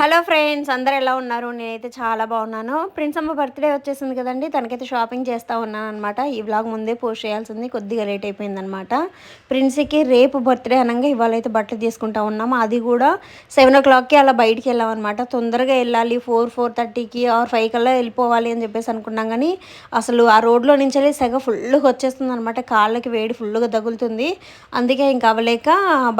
Hello friends అందరు ఎలా ఉన్నారు? నేనైతే చాలా బాగున్నాను. ప్రిన్స్ అమ్మ బర్త్డే వచ్చేసింది కదండి. తనకైతే షాపింగ్ చేస్తూ ఉన్నాను అనమాట ఈ వ్లాగ్ ముందే పోస్ట్ చేయాల్సింది. కొద్దిగా లేట్ అయిపోయిందనమాట ప్రిన్స్కి రేపు బర్త్డే అనగా ఇవాళ అయితే బట్టలు తీసుకుంటా ఉన్నాము అది కూడా సెవెన్ ఓ క్లాక్కి అలా బయటికి వెళ్ళామన్నమాట తొందరగా వెళ్ళాలి. ఫోర్ ఫోర్ థర్టీకి ఆర్ ఫైవ్ కల్లా వెళ్ళిపోవాలి అని చెప్పేసి అనుకున్నాం కానీ అసలు ఆ రోడ్లో నుంచి వెళ్ళి సెగ ఫుల్గా వచ్చేస్తుంది అనమాట కాళ్ళకి వేడి ఫుల్గా తగులుతుంది. అందుకే ఇంకా అవ్వలేక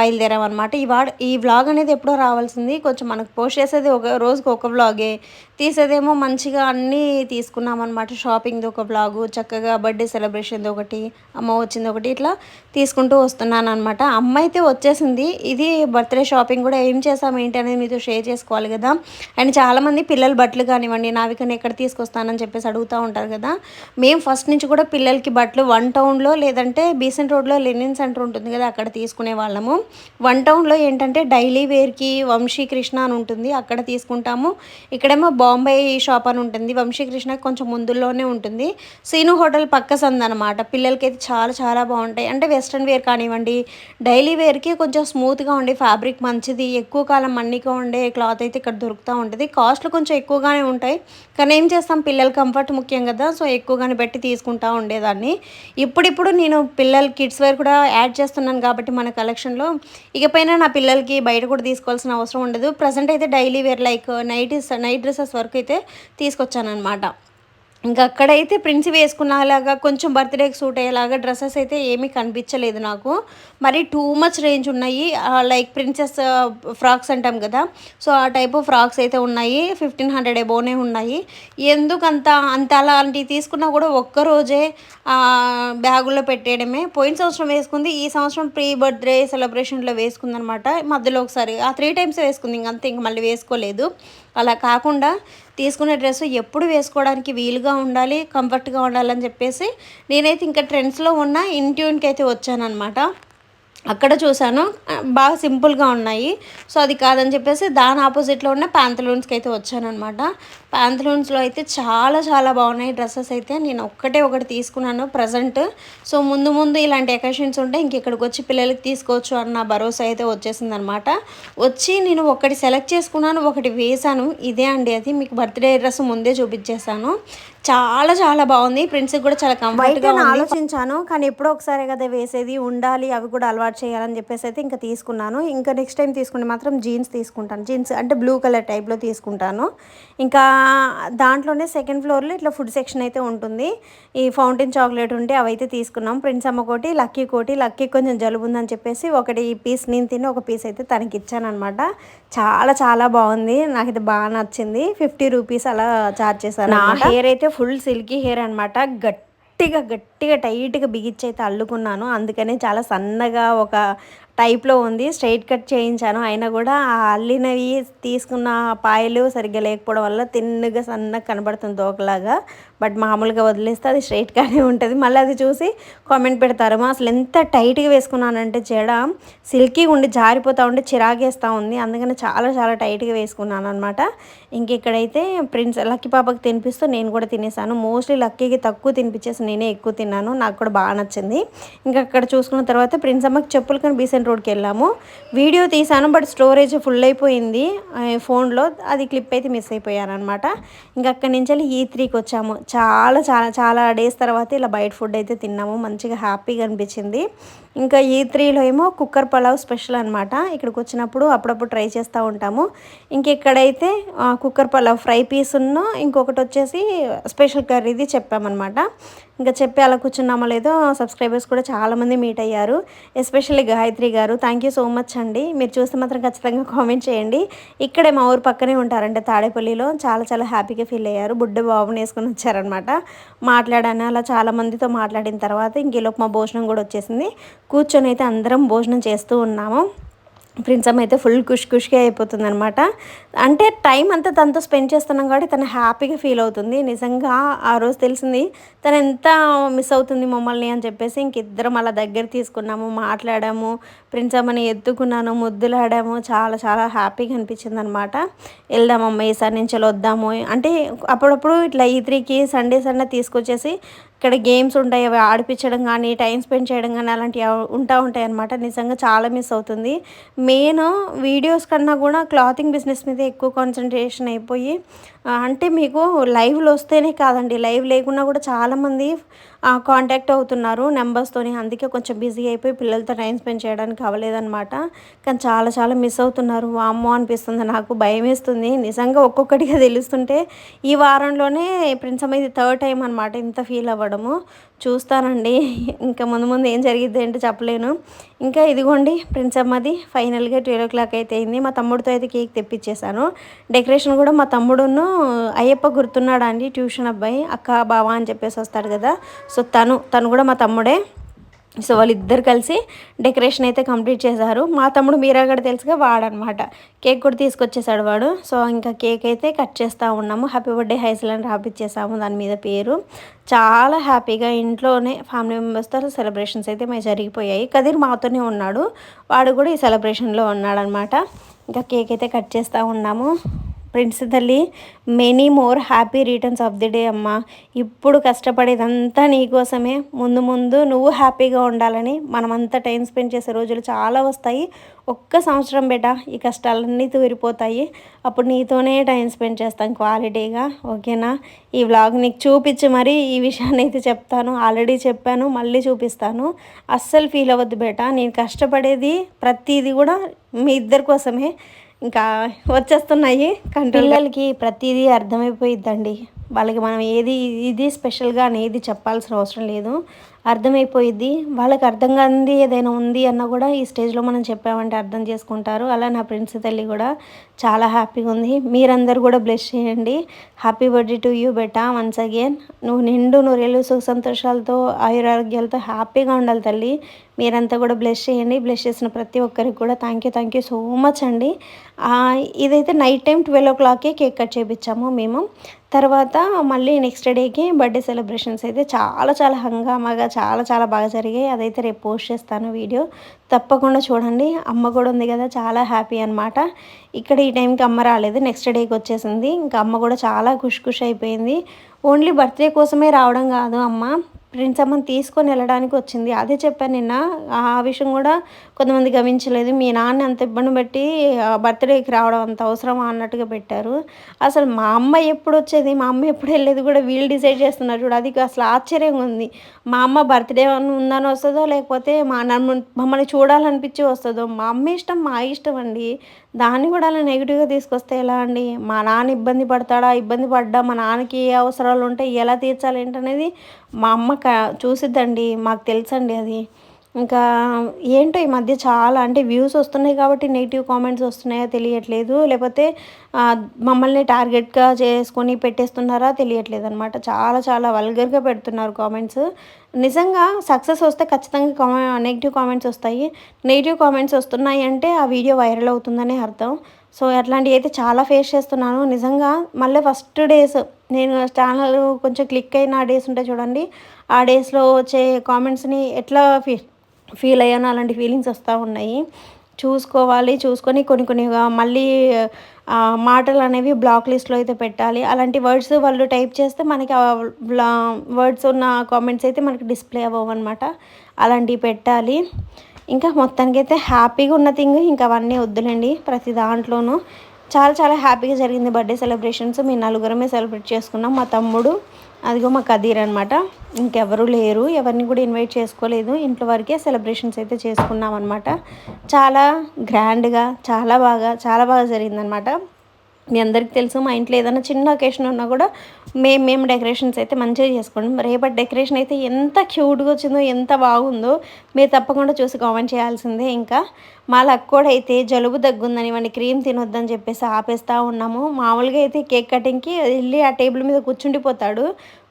బయలుదేరామన్నమాట ఈ వాడ ఈ వ్లాగ్ అనేది ఎప్పుడో రావాల్సింది. కొంచెం మనకు పోస్ట్ చేసేది ఒక రోజుకి ఒక వ్లాగే తీసేదేమో మంచిగా అన్నీ తీసుకున్నామన్నమాట. షాపింగ్ది ఒక బ్లాగు చక్కగా బర్త్డే సెలబ్రేషన్ది ఒకటి అమ్మ వచ్చింది ఒకటి ఇట్లా తీసుకుంటూ వస్తున్నాను అనమాట అమ్మ అయితే వచ్చేసింది. ఇది బర్త్డే షాపింగ్ కూడా ఏం చేసాం ఏంటి అనేది మీతో షేర్ చేసుకోవాలి కదా. అండ్ చాలామంది పిల్లల బట్టలు కానివ్వండి నావికని ఎక్కడ తీసుకొస్తానని చెప్పేసి అడుగుతూ ఉంటారు కదా. మేము ఫస్ట్ నుంచి కూడా పిల్లలకి బట్టలు వన్ టౌన్లో లేదంటే బీసెంట్ రోడ్లో లెనిన్ సెంటర్ ఉంటుంది కదా అక్కడ తీసుకునే వాళ్ళము. వన్ టౌన్లో ఏంటంటే డైలీ వేర్కి వంశీ కృష్ణ అని ఉంటుంది. అక్కడ తీసుకుంటాము. ఇక్కడేమో బాంబే షాప్ అని ఉంటుంది. వంశీకృష్ణకి కొంచెం ముందులోనే ఉంటుంది. సీను హోటల్ పక్క సందనమాట. పిల్లలకి అయితే చాలా చాలా బాగుంటాయి. అంటే వెస్ట్రన్ వేర్ కానివ్వండి డైలీ వేర్కి కొంచెం స్మూత్గా ఉండే ఫ్యాబ్రిక్ మంచిది. ఎక్కువ కాలం మన్నిగా ఉండే క్లాత్ అయితే ఇక్కడ దొరుకుతూ ఉంటుంది. కాస్ట్లు కొంచెం ఎక్కువగానే ఉంటాయి. కానీ ఏం చేస్తాం? పిల్లల కంఫర్ట్ ముఖ్యం కదా. సో ఎక్కువగానే పెట్టి తీసుకుంటా ఉండేదాన్ని. ఇప్పుడిప్పుడు నేను పిల్లల కిడ్స్ వేర్ కూడా యాడ్ చేస్తున్నాను కాబట్టి మన కలెక్షన్లో. ఇకపైన నా పిల్లలకి బయట కూడా తీసుకోవాల్సిన అవసరం ఉండదు. ప్రజెంట్ అయితే daily wear like night night dresses వరకు అయితే తీసుకొచ్చాను అనమాట ఇంకా అక్కడైతే ప్రిన్స్ వేసుకున్నలాగా కొంచెం బర్త్డేకి సూట్ అయ్యేలాగా డ్రెస్సెస్ అయితే ఏమీ కనిపించలేదు నాకు. మరి టూ మచ్ రేంజ్ ఉన్నాయి. లైక్ ప్రిన్సెస్ ఫ్రాక్స్ అంటాం కదా. సో ఆ టైప్ ఆఫ్ ఫ్రాక్స్ అయితే ఉన్నాయి. ఫిఫ్టీన్ హండ్రెడ్ ఎబోనే ఉన్నాయి. ఎందుకంత అంత అలాంటివి తీసుకున్నా కూడా ఒక్కరోజే బ్యాగులో పెట్టేయడమే. పోయిన సంవత్సరం వేసుకుంది. ఈ సంవత్సరం ప్రీ బర్త్డే సెలబ్రేషన్లో వేసుకుందనమాట. మధ్యలో ఒకసారి ఆ త్రీ టైమ్స్ వేసుకుంది. ఇంకంతే ఇంక మళ్ళీ వేసుకోలేదు. అలా కాకుండా తీసుకునే డ్రెస్ ఎప్పుడు వేసుకోవడానికి వీలుగా ఉండాలి కంఫర్ట్గా ఉండాలని చెప్పేసి నేనైతే ఇంకా ట్రెండ్స్లో ఉన్న ఇంట్యూన్కి అయితే వచ్చానమాట అక్కడ చూశాను. బాగా సింపుల్గా ఉన్నాయి. సో అది కాదని చెప్పేసి దాని ఆపోజిట్లో ఉన్న ప్యాంతలూన్స్కి అయితే వచ్చానమాట ప్యాంతలూన్స్లో అయితే చాలా చాలా బాగున్నాయి డ్రెస్సెస్ అయితే. నేను ఒక్కటే ఒకటి తీసుకున్నాను ప్రజెంట్. సో ముందు ముందు ఇలాంటి ఎకేషన్స్ ఉంటే ఇంక ఇక్కడికి వచ్చి పిల్లలకి తీసుకోవచ్చు అన్న భరోసా అయితే వచ్చేసింది అనమాట వచ్చి నేను ఒకటి సెలెక్ట్ చేసుకున్నాను ఒకటి వేశాను. ఇదే అండి అది. మీకు బర్త్డే డ్రెస్ ముందే చూపించేశాను. చాలా చాలా బాగుంది. ప్రిన్స్కి కూడా చాలా కంఫర్ట్గా ఆలోచించాను కానీ ఎప్పుడో ఒకసారి కదా వేసేది ఉండాలి అవి కూడా అలవాటు చేయాలని చెప్పేసి అయితే ఇంకా తీసుకున్నాను. ఇంకా నెక్స్ట్ టైం తీసుకుంటే మాత్రం జీన్స్ తీసుకుంటాను. జీన్స్ అంటే బ్లూ కలర్ టైప్లో తీసుకుంటాను. ఇంకా దాంట్లోనే సెకండ్ ఫ్లోర్లో ఇట్లా ఫుడ్ సెక్షన్ అయితే ఉంటుంది. ఈ ఫౌంటైన్ చాక్లెట్ ఉంటే అవైతే తీసుకున్నాం. ప్రిన్స్ అమ్మ కోటి లక్కీ కోటి లక్కీ కొంచెం జలుబు ఉందని చెప్పేసి ఒకటి పీస్ నేను తిని ఒక పీస్ అయితే తనకి ఇచ్చాను అనమాట చాలా చాలా బాగుంది. నాకైతే బాగా నచ్చింది. ఫిఫ్టీ రూపీస్ అలా చార్జ్ చేశాను నా హెయిర్ అయితే ఫుల్ సిల్కీ హెయిర్ అనమాట గట్టిగా గట్టిగా టైట్గా బిగిచ్చి అయితే అల్లుకున్నాను. అందుకనే చాలా సన్నగా ఒక టైప్లో ఉంది. స్ట్రైట్ కట్ చేయించాను. అయినా కూడా ఆ అల్లినవి తీసుకున్న పాయలు సరిగ్గా లేకపోవడం వల్ల తిన్నగా సన్నగా కనబడుతుంది తోకలాగా. బట్ మామూలుగా వదిలేస్తే అది స్ట్రైట్గానే ఉంటుంది. మళ్ళీ అది చూసి కామెంట్ పెడతారు. అసలు ఎంత టైట్గా వేసుకున్నానంటే చెడ. సిల్కీ ఉండి జారిపోతూ ఉండి చిరాగేస్తూ ఉంది. అందుకని చాలా చాలా టైట్గా వేసుకున్నాను అనమాట ఇంక ఇక్కడైతే ప్రిన్స్ లక్కీ పాపకి తినిపిస్తూ నేను కూడా తినేసాను. మోస్ట్లీ లక్కీకి తక్కువ తినిపించేసి నేనే ఎక్కువ తిన్నాను. నాకు కూడా బాగా నచ్చింది. ఇంకా అక్కడ చూసుకున్న తర్వాత ప్రిన్స్ అమ్మకి చెప్పులు కానీ బీసెంట్ రోడ్కి వెళ్ళాము వీడియో తీసాను బట్ స్టోరేజ్ ఫుల్ అయిపోయింది. ఫోన్లో అది క్లిప్ అయితే మిస్ అయిపోయాను అనమాట ఇంకా అక్కడి నుంచి వెళ్ళి ఈ త్రీకి వచ్చాము. చాలా చాలా చాలా డేస్ తర్వాత ఇలా బయట ఫుడ్ అయితే తిన్నాము. మంచిగా హ్యాపీగా అనిపించింది. ఇంకా ఈ త్రీలో ఏమో కుక్కర్ పలావ్ స్పెషల్ అనమాట ఇక్కడికి వచ్చినప్పుడు అప్పుడప్పుడు ట్రై చేస్తూ ఉంటాము. ఇంక ఇక్కడైతే కుక్కర్ పలావ్ ఫ్రై పీస్ ఉన్న ఇంకొకటి వచ్చేసి స్పెషల్ కర్రీది చెప్పామన్నమాట. ఇంకా చెప్పి అలా కూర్చున్నామో లేదో సబ్స్క్రైబర్స్ కూడా చాలామంది మీట్ అయ్యారు. ఎస్పెషల్లీ గాయత్రి గారు థ్యాంక్ యూ సో మచ్ అండి. మీరు చూస్తే మాత్రం ఖచ్చితంగా కామెంట్ చేయండి. ఇక్కడే మా ఊరు పక్కనే ఉంటారంటే తాడేపల్లిలో. చాలా చాలా హ్యాపీగా ఫీల్ అయ్యారు. బుడ్డ బాబుని వేసుకొని వచ్చారనమాట మాట్లాడాను అలా చాలామందితో మాట్లాడిన తర్వాత ఇంకేలోపు మా భోజనం కూడా వచ్చేసింది. కూర్చొని అయితే అందరం భోజనం చేస్తూ ఉన్నాము. ప్రిన్సమ్ అయితే ఫుల్ ఖుష్ ఖుషిగా అయిపోతుంది అనమాట అంటే టైం అంతా తనతో స్పెండ్ చేస్తున్నాం కాబట్టి తను హ్యాపీగా ఫీల్ అవుతుంది. నిజంగా ఆ రోజు తెలిసింది తను ఎంత మిస్ అవుతుంది మమ్మల్ని అని చెప్పేసి ఇంక ఇద్దరం అలా దగ్గర తీసుకున్నాము మాట్లాడాము ప్రిన్సమ్మని ఎత్తుకున్నాను ముద్దులాడాము. చాలా చాలా హ్యాపీగా అనిపించింది అనమాట వెళ్దామమ్మ ఈసారి నుంచి వద్దాము. అంటే అప్పుడప్పుడు ఇట్లా ఈ త్రీకి సండే సండే తీసుకొచ్చేసి ఇక్కడ గేమ్స్ ఉంటాయి అవి ఆడిపించడం కానీ టైం స్పెండ్ చేయడం కానీ అలాంటివి ఉంటా ఉంటాయి అనమాట నిజంగా చాలా మిస్ అవుతుంది. మెయిన్ వీడియోస్ కన్నా కూడా క్లాతింగ్ బిజినెస్ మీద ఎక్కువ కాన్సన్ట్రేషన్ అయిపోయి అంటే మీకు లైవ్లో వస్తేనే కాదండి. లైవ్ లేకున్నా కూడా చాలామంది కాంటాక్ట్ అవుతున్నారు నెంబర్స్తోని అందుకే కొంచెం బిజీ అయిపోయి పిల్లలతో టైం స్పెండ్ చేయడానికి అవ్వలేదన్నమాట. కానీ చాలా చాలా మిస్ అవుతున్నారు. వామ్మో అనిపిస్తుంది. నాకు భయం వేస్తుంది. నిజంగా ఒక్కొక్కటిగా తెలుస్తుంటే ఈ వారంలోనే ప్రిన్సమ్ ఇది థర్డ్ టైం అనమాట ఇంత ఫీల్ అవ్వడము. చూస్తానండి. ఇంకా ముందు ముందు ఏం జరిగిద్ది ఏంటో చెప్పలేను. ఇంకా ఇదిగోండి ప్రిన్స్ అమ్మది ఫైనల్గా ట్వెల్వ్ ఓ క్లాక్ అయితే అయింది. మా తమ్ముడితో అయితే కేక్ తెప్పించేశాను. డెకరేషన్ కూడా మా తమ్ముడును అయ్యప్ప గుర్తున్నాడా అండి ట్యూషన్ అబ్బాయి అక్క బావ అని చెప్పేసి వస్తాడు కదా. సో తను తను కూడా మా తమ్ముడే. సో వాళ్ళిద్దరు కలిసి డెకరేషన్ అయితే కంప్లీట్ చేశారు. మా తమ్ముడు మీరా కూడా తెలుసుగా వాడనమాట కేక్ కూడా తీసుకొచ్చేసాడు వాడు. సో ఇంకా కేక్ అయితే కట్ చేస్తూ ఉన్నాము. హ్యాపీ బర్త్డే హైస్లాండ్ రాపిచ్చేసాము దాని మీద పేరు. చాలా హ్యాపీగా ఇంట్లోనే ఫ్యామిలీ మెంబర్స్తో సెలబ్రేషన్స్ అయితే మేము జరిగిపోయాయి. కదిర్ మాతోనే ఉన్నాడు. వాడు కూడా ఈ సెలబ్రేషన్లో ఉన్నాడనమాట ఇంకా కేక్ అయితే కట్ చేస్తూ ఉన్నాము. ఫ్రెండ్స్ తల్లి many more happy returns of the day అమ్మ. ఇప్పుడు కష్టపడేదంతా నీకోసమే ముందు ముందు నువ్వు హ్యాపీగా ఉండాలని మనమంతా టైం స్పెండ్ చేసే రోజులు చాలా వస్తాయి. ఒక్క సంవత్సరం బేట ఈ కష్టాలన్నీ తూరిపోతాయి. అప్పుడు నీతోనే టైం స్పెండ్ చేస్తాను క్వాలిటీగా ఓకేనా? ఈ వ్లాగ్ నీకు చూపించి మరి ఈ విషయాన్ని అయితే చెప్తాను. ఆల్రెడీ చెప్పాను మళ్ళీ చూపిస్తాను. అస్సలు ఫీల్ అవ్వద్దు బేట. నేను కష్టపడేది ప్రతిదీ కూడా మీ ఇద్దరి కోసమే. ఇంకా వచ్చేస్తున్నాయి పిల్లలకి ప్రతిదీ అర్థమైపోయిద్దండి. వాళ్ళకి మనం ఏది ఇది స్పెషల్గా అనేది చెప్పాల్సిన అవసరం లేదు. అర్థమైపోయిద్ది. వాళ్ళకి అర్థం కానిది ఏదైనా ఉంది అన్న కూడా ఈ స్టేజ్లో మనం చెప్పామంటే అర్థం చేసుకుంటారు. అలా నా ఫ్రెండ్స్ తల్లి కూడా చాలా హ్యాపీగా ఉంది. మీరందరూ కూడా బ్లెస్ చేయండి. హ్యాపీ బర్త్డే టు యూ బెటా వన్స్ అగైన్. నువ్వు నిండు నూరేళ్ళు సుఖ సంతోషాలతో ఆయురారోగ్యాలతో హ్యాపీగా ఉండాలి తల్లి. మీరంతా కూడా బ్లెస్ చేయండి. బ్లెస్ చేసిన ప్రతి ఒక్కరికి కూడా thank you thank you so much అండి. ఇదైతే నైట్ టైం ట్వెల్వ్ ఓ క్లాక్కే కేక్ కట్ చేయించాము మేము. తర్వాత మళ్ళీ నెక్స్ట్ డేకి బర్త్డే సెలబ్రేషన్స్ అయితే చాలా చాలా హంగామాగా చాలా చాలా బాగా జరిగాయి. అదైతే రేపు పోస్ట్ చేస్తాను వీడియో. తప్పకుండా చూడండి. అమ్మ కూడా ఉంది కదా చాలా హ్యాపీ అనమాట ఇక్కడ ఈ టైంకి అమ్మ రాలేదు. నెక్స్ట్ డేకి వచ్చేసింది. ఇంకా అమ్మ కూడా చాలా ఖుష్ ఖుష్ అయిపోయింది. ఓన్లీ బర్త్డే కోసమే రావడం కాదు అమ్మ. ప్రిన్స్ అమ్మని తీసుకొని వెళ్ళడానికి వచ్చింది. అదే చెప్పాను నిన్న. ఆ విషయం కూడా కొంతమంది గమనించలేదు. మీ నాన్న అంత ఇబ్బంది పెట్టి బర్త్డేకి రావడం అంత అవసరమా అన్నట్టుగా పెట్టారు. అసలు మా అమ్మ ఎప్పుడు వచ్చేది? మా అమ్మ ఎప్పుడు వెళ్ళేది కూడా వీళ్ళు డిసైడ్ చేస్తున్నారు చూడు. అది అసలు ఆశ్చర్యంగా ఉంది. మా అమ్మ బర్త్డే ఉందని వస్తుందో లేకపోతే మా నన్ను మమ్మల్ని చూడాలనిపించి వస్తుందో? మా అమ్మ ఇష్టం మా ఇష్టం అండి. దాన్ని కూడా అలా నెగిటివ్గా తీసుకొస్తే ఎలా అండి? మా నాన్న ఇబ్బంది పడతాడా? ఇబ్బంది పడ్డా? మా నాన్నకి ఏ అవసరాలు ఉంటాయి ఎలా తీర్చాలి ఏంటనేది మా అమ్మ చూసిద్దండి మాకు తెలుసండి అది. ఇంకా ఏంటో ఈ మధ్య చాలా అంటే వ్యూస్ వస్తున్నాయి కాబట్టి నెగిటివ్ కామెంట్స్ వస్తున్నాయో తెలియట్లేదు. లేకపోతే మమ్మల్ని టార్గెట్గా చేసుకొని పెట్టేస్తున్నారా తెలియట్లేదు అనమాట చాలా చాలా వల్గర్గా పెడుతున్నారు కామెంట్స్. నిజంగా సక్సెస్ వస్తే ఖచ్చితంగా కామె నెగిటివ్ కామెంట్స్ వస్తాయి. నెగిటివ్ కామెంట్స్ వస్తున్నాయి అంటే ఆ వీడియో వైరల్ అవుతుందనే అర్థం. సో అట్లాంటివి అయితే చాలా ఫేస్ చేస్తున్నాను. నిజంగా మళ్ళీ ఫస్ట్ డేస్ నేను ఛానల్ కొంచెం క్లిక్ అయిన డేస్ ఉంటాయి చూడండి ఆ డేస్లో వచ్చే కామెంట్స్ని ఎట్లా ఫీ ఫీల్ అయ్యానో అలాంటి ఫీలింగ్స్ వస్తూ ఉన్నాయి. చూసుకోవాలి చూసుకొని కొన్ని కొన్ని మళ్ళీ మాటలు అనేవి బ్లాక్ లిస్ట్లో అయితే పెట్టాలి. అలాంటి వర్డ్స్ వాళ్ళు టైప్ చేస్తే మనకి వర్డ్స్ ఉన్న కామెంట్స్ అయితే మనకి డిస్ప్లే అవ్వవు అనమాట అలాంటివి పెట్టాలి. ఇంకా మొత్తానికి అయితే హ్యాపీగా ఉన్న థింగ్ ఇంకా అవన్నీ వద్దులేండి ప్రతి దాంట్లోనూ. చాలా చాలా హ్యాపీగా జరిగింది బర్త్డే సెలబ్రేషన్స్. మేము నలుగురమే సెలబ్రేట్ చేసుకున్నాం. మా తమ్ముడు అదిగో మా కదీర్ అనమాట ఇంకెవరు లేరు. ఎవరిని కూడా ఇన్వైట్ చేసుకోలేదు. ఇంట్లో వరకే సెలబ్రేషన్స్ అయితే చేసుకున్నాం అనమాట చాలా గ్రాండ్గా చాలా బాగా చాలా బాగా జరిగిందనమాట మీ అందరికీ తెలుసు మా ఇంట్లో ఏదైనా చిన్న ఒకేషన్ ఉన్నా కూడా మేము మేము డెకరేషన్స్ అయితే మంచిగా చేసుకోండి రేపటి డెకరేషన్ అయితే ఎంత క్యూట్గా వచ్చిందో ఎంత బాగుందో మీరు తప్పకుండా చూసి కామెంట్ చేయాల్సిందే. ఇంకా మా కూడా అయితే జలుబు దగ్గుందని వాడిని క్రీమ్ తినొద్దని చెప్పేసి ఆపేస్తూ ఉన్నాము. మామూలుగా అయితే కేక్ కటింగ్కి వెళ్ళి ఆ టేబుల్ మీద కూర్చుండిపోతాడు.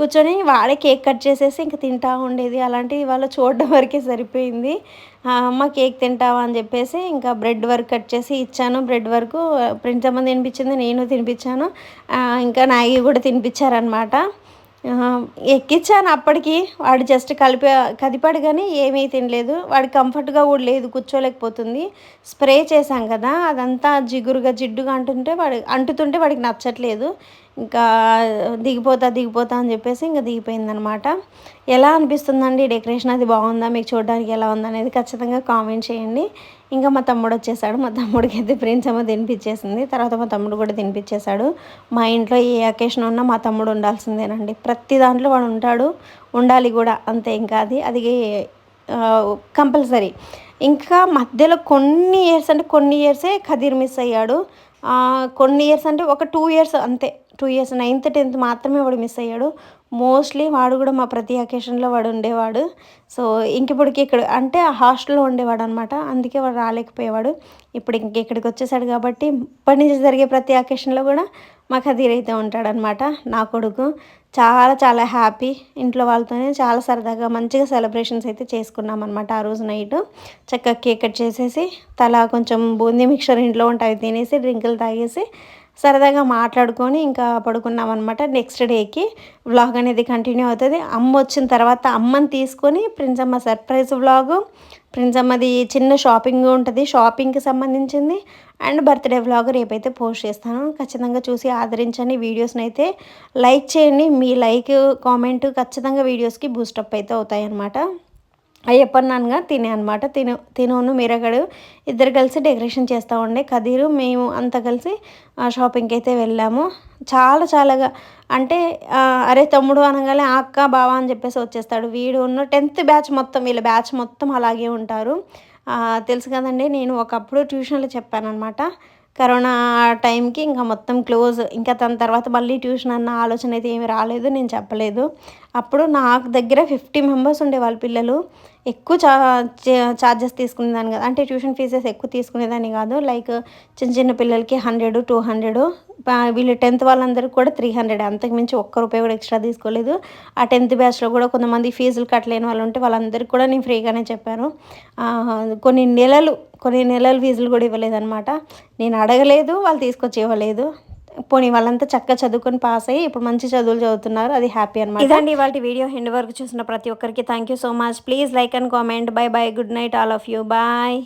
కూర్చొని వాడే కేక్ కట్ చేసేసి ఇంక తింటా ఉండేది. అలాంటివి ఇవాళ చూడడం వరకే సరిపోయింది. అమ్మ కేక్ తింటావా? అని చెప్పేసి ఇంకా బ్రెడ్ వర్క్ కట్ చేసి ఇచ్చాను. బ్రెడ్ వరకు ప్రిన్స్ అమ్మ తినిపించింది నేను తినిపించాను. ఇంకా నాగి కూడా తినిపించారనమాట ఎక్కిచ్చాను ఎక్కించాను అప్పటికి. వాడు జస్ట్ కలిపి కదిపాడు కానీ ఏమీ తినలేదు. వాడు కంఫర్ట్గా కూడా లేదు కూర్చోలేకపోతుంది. స్ప్రే చేశాం కదా అదంతా జిగురుగా జిడ్డుగా అంటుంటే వాడు అంటుతుంటే వాడికి నచ్చట్లేదు. ఇంకా దిగిపోతా దిగిపోతా అని చెప్పేసి ఇంకా దిగిపోయిందనమాట. ఎలా అనిపిస్తుందండి? డెకరేషన్ అది బాగుందా? మీకు చూడడానికి ఎలా ఉందనేది ఖచ్చితంగా కామెంట్ చేయండి. ఇంకా మా తమ్ముడు వచ్చేసాడు. మా తమ్ముడికి అయితే ప్రిన్స్ అమ్మ తినిపించేసింది. తర్వాత మా తమ్ముడు కూడా తినిపించేశాడు. మా ఇంట్లో ఏ అకేషన్ ఉన్నా మా తమ్ముడు ఉండాల్సిందేనండి. ప్రతి దాంట్లో వాడు ఉంటాడు. ఉండాలి కూడా. అంతే ఇంకా అది. అది కంపల్సరీ ఇంకా మధ్యలో కొన్ని ఇయర్స్ అంటే కొన్ని ఇయర్సే ఖదీర్ మిస్ అయ్యాడు. కొన్ని ఇయర్స్ అంటే ఒక టూ ఇయర్స్ అంతే. టూ ఇయర్స్ నైన్త్ టెన్త్ మాత్రమే వాడు మిస్ అయ్యాడు. మోస్ట్లీ వాడు కూడా మా ప్రతి అకేషన్లో వాడు ఉండేవాడు. సో ఇంకిప్పటికి ఇక్కడ అంటే ఆ హాస్టల్లో ఉండేవాడు అనమాట అందుకే వాడు రాలేకపోయేవాడు. ఇప్పుడు ఇంక ఇక్కడికి వచ్చేసాడు కాబట్టి ఇప్పటి నుంచి జరిగే ప్రతి అకేషన్లో కూడా మా ఖదీర్ అయితే ఉంటాడనమాట నా కొడుకు. చాలా చాలా హ్యాపీ ఇంట్లో వాళ్ళతోనే చాలా సరదాగా మంచిగా సెలబ్రేషన్స్ అయితే చేసుకున్నాం అనమాట ఆ రోజు నైట్. చక్కగా కేక్ కట్ చేసేసి తల కొంచెం బూందీ మిక్చర్ ఇంట్లో ఉంటాయి తినేసి డ్రింకులు తాగేసి సరదాగా మాట్లాడుకొని ఇంకా పడుకున్నాం అనమాట నెక్స్ట్ డేకి వ్లాగ్ అనేది కంటిన్యూ అవుతుంది. అమ్మ వచ్చిన తర్వాత అమ్మని తీసుకొని ప్రిన్స్ అమ్మ సర్ప్రైజ్ వ్లాగు ప్రిన్సమ్మది చిన్న షాపింగ్ ఉంటుంది. షాపింగ్కి సంబంధించింది. అండ్ బర్త్డే వ్లాగ్ రేపైతే పోస్ట్ చేస్తాను. ఖచ్చితంగా చూసి ఆదరించండి. వీడియోస్ని అయితే లైక్ చేయండి. మీ లైక్ కామెంట్ ఖచ్చితంగా వీడియోస్కి బూస్టప్ అయితే అవుతాయి అన్నమాట అయ్యప్పన్నానుగా తినే అనమాట తిను తినును మీరగడు. ఇద్దరు కలిసి డెకరేషన్ చేస్తూ ఉండే కదీరు. మేము అంతా కలిసి ఆ, షాపింగ్కి అయితే వెళ్ళాము. చాలా చాలాగా అంటే అరే తమ్ముడు అనగానే అక్క బావ అని చెప్పేసి వచ్చేస్తాడు. వీడు ఉన్న టెన్త్ బ్యాచ్ మొత్తం వీళ్ళ బ్యాచ్ మొత్తం అలాగే ఉంటారు. తెలుసు కదండి నేను ఒకప్పుడు ట్యూషన్లో చెప్పానమాట కరోనా టైంకి ఇంకా మొత్తం క్లోజ్. ఇంకా దాని తర్వాత మళ్ళీ ట్యూషన్ అన్న ఆలోచన అయితే ఏమి రాలేదు నేను చెప్పలేదు. అప్పుడు నాకు దగ్గర ఫిఫ్టీ మెంబర్స్ ఉండేవాళ్ళు పిల్లలు. ఎక్కువ చా చార్జెస్ తీసుకునేదాన్ని కదా. అంటే ట్యూషన్ ఫీజెస్ ఎక్కువ తీసుకునేదాన్ని కాదు. లైక్ చిన్న చిన్న పిల్లలకి హండ్రెడ్ టూ హండ్రెడ్ వీళ్ళు టెన్త్ వాళ్ళందరికీ కూడా త్రీ హండ్రెడ్ అంతకు మించి ఒక్క రూపాయి కూడా ఎక్స్ట్రా తీసుకోలేదు. ఆ టెన్త్ బ్యాచ్లో కూడా కొంతమంది ఫీజులు కట్టలేని వాళ్ళు ఉంటే వాళ్ళందరికీ కూడా నేను ఫ్రీగానే చెప్పాను. కొన్ని నెలలు కొన్ని నెలల ఫీజులు కూడా ఇవ్వలేదన్నమాట. నేను అడగలేదు వాళ్ళు తీసుకొచ్చి ఇవ్వలేదు. పోనీ వాళ్ళంతా చక్కగా చదువుకొని పాస్ అయ్యి ఇప్పుడు మంచి చదువులు చదువుతున్నారు అది హ్యాపీ అనమాట ఇదండి ఇవాళ వీడియో ఎండ్ వరకు చూసిన ప్రతి ఒక్కరికి. Thank you so much please like and comment bye bye good night all of you bye